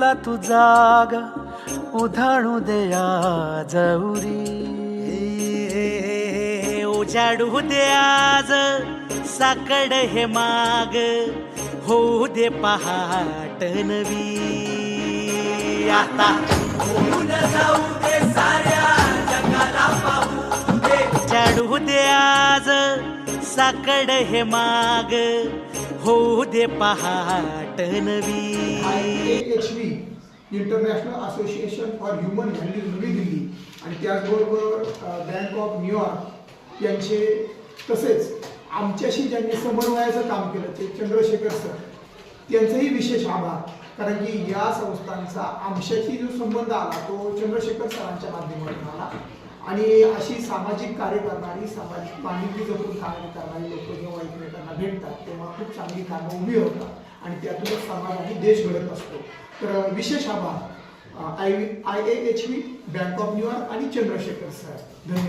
राहिला तू जाग उधाणू दया जौरी उजाडू दे आज साकड हे माग होऊ दे पहाट नवी. आता उजाडू दे आज साकड हे माग. होऊ दे पहाट नवी H international association for human values नवी दिल्ली आणि त्याचबरोबर बँक ऑफ न्यूयॉर्क यांचे तसेच आमच्याशी ज्यांनी समन्वयाचं काम केलं ते चंद्रशेखर सर. त्यांचंही विशेष आभार. कारण की या संस्थांचा आमच्याशी जो संबंध आला तो चंद्रशेखर सरांच्या माध्यमातून आला. आणि अशी सामाजिक कार्य करणारी सामाजिक बांधिलकी जपून कार्य करणारी लोक जेव्हा एकमेकांना भेटतात तेव्हा खूप चांगली कामं उभी होतात आणि त्यातूनच समाज आणि देश घडत असतो. तर विशेष आभार. I I A H V bank of New York आणि चंद्रशेखर सर. धन्यवाद.